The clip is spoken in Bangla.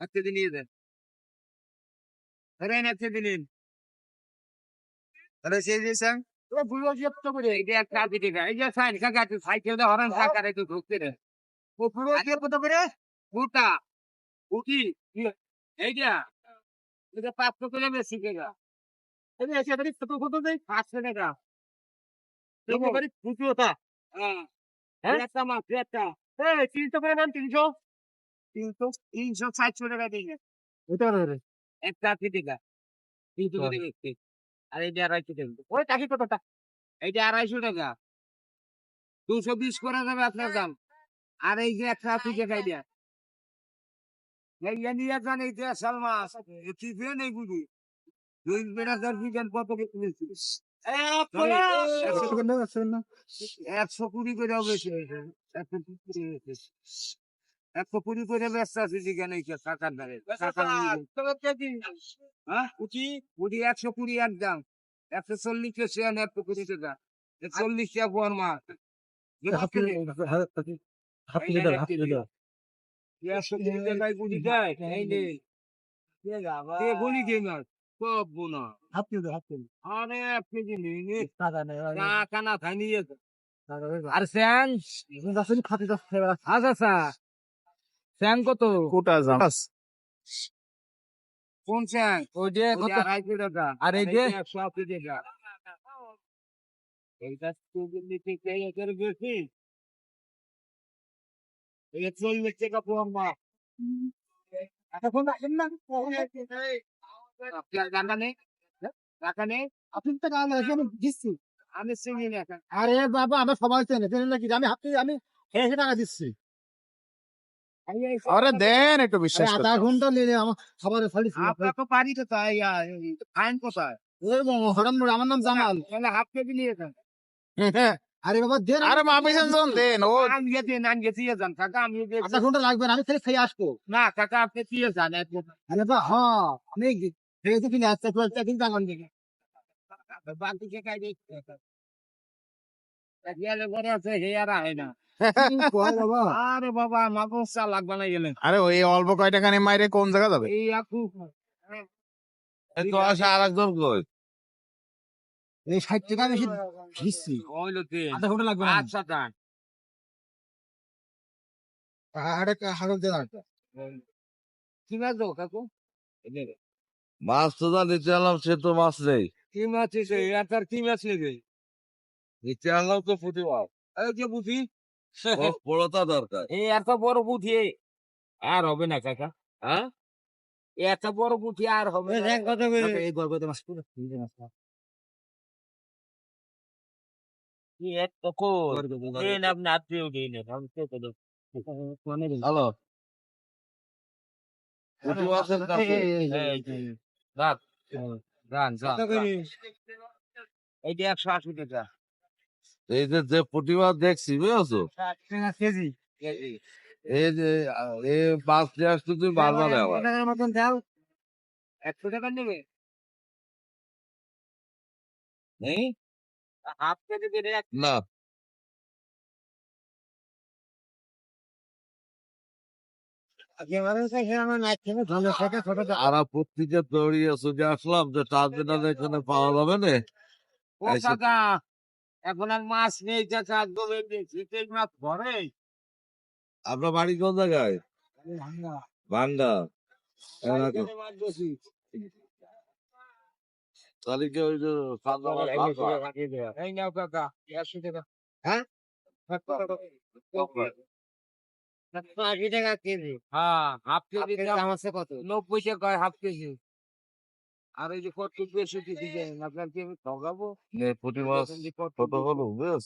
এক কেজি নিয়ে দেন ধরেন এক কেজি নিন তাহলে সেই যে স্যার তো বুঝো যে তো করে দিতে এই যে সাইন কাকা তুই সাইকেল দে হরান কাকা তুই ঢুকতে রে ও পুরো দিয়ে কত করে গোটা উঠি এইটা এটা পাঁচশো করে বেশি কেগা এই এসে বাড়ি কত কত দেই পাঁচশো টাকা এই বাড়ি দুটো ওটা হ্যাঁ হ্যাঁ একটা মাছ একটা এই তিনশো করে নেন তিনশো তিনশো তিনশো ষাটশো টাকা দিয়ে ওটা একটা আশি টাকা। তিনশো করে ব্যক্তি আর এইটা আড়াইশো টাকা। ওই টাকি কতটা এইটা আড়াইশো টাকা। দুশো বিশ করে দেবে আপনার দাম। আর এই যে একটা আশি টাকা দিয়া। এই নিয়ে যান এই দেশাল মাছ কি এই বুঝি দুই বেড়া দশ কত একশো কুড়ি। করে বেশি। একশো কুড়ি একশো কুড়ি করে কাকার ধারে কাকার হ্যাঁ? কুড়ি একশো কুড়ি একদম। একশো চল্লিশ একশো কুড়ি টাকা চল্লিশ টাকা পর আরে স্যান আচ্ছা। স্যান কত? কোটা জাম কোন স্যান ওই যে আড়াইশো টাকা। আর এই যে? এইটা একশো আশি টাকা। এইটা চল্লিশ টাকা একের বেশি এটা চল্লিশ টাকা পর মাছ এখন আসেন না। নেই নেই আপনি তো দিচ্ছি। আমি আরে বাবা আমার সবাই চেনে। চেনে নাকি আমি হাতে আমি হেসে টাকা দিচ্ছি। আরে দেন একটু বিশ্বাস আধা ঘণ্টা নিলে আমার খাবার ফালি আপনার তো বাড়ি তো তাই ফাইন কোথায় হঠাৎ করে আমার নাম জামাল তাহলে হাফ কেজি নিয়ে যান আরে বাবা দেন আরে মামি জন দেন ও আমি গেছি আমি গেছি যান কাকা আমি গেছি। আধা ঘণ্টা লাগবে না আমি খালি খেয়ে আসব না কাকা আপনি কি জান আরে বা হ্যাঁ আমি খেয়ে তো কিনে আসতে একটা কিন্তু আঙন দিকে বাকি কে খাই দিই গেলে বড় আছে হে আর আহে না আরে বাবা মাগো চা লাগবে না গেলেন আরে ওই অল্প কয় টাকা নিয়ে মাইরে কোন জায়গা যাবে? এই আকু আর একজন কই? এই ষাট টাকা বেশি দিচ্ছি। হইল তে আধা ঘণ্টা লাগবে না। আচ্ছা আরে দেন কি মাছ দাও কাকু? মাছ তো যা নিতে আনলাম সে তো মাছ নেই। কি মাছ এসে আর কি মাছ নেবে নিতে আনলাম তো পুঁটি মাছ। এই যে বুঝি বড়- বড়টা দরকার। এই এত বড় বুদ্ধি আর হবে না কাকা। হ্যাঁ এত বড় বুদ্ধি আর হবে। কথা এই গর্ভতে পুরো হ্যালো। একশো আশি টাকা। এই যে যে দেখছি বুঝেছ? কেজি। এই যে আহ, এই মাছ নিয়ে আসতে তুমি বারবার আবার? টাকার মতন দাও একশো টাকা নেবে? নেই? হাফ কেজি না। আর পত্রিকা চলে আসলাম যে টার্মিনাল এখানে পাওয়া যাবে না এখন আর মাছ নেই চাচা একদম শীতের মাছ ধরে আপনার বাড়ি কোন জায়গায়? ভাঙ্গা। হ্যাঁ? কেজি হ্যাঁ হাফ কেজি টাকা হাফ কেজি। আর এই যে কত বেশি কেজি দেন আপনার কি আমি ঠগাবো? প্রতি মাস কত কত হলো বুঝেছ?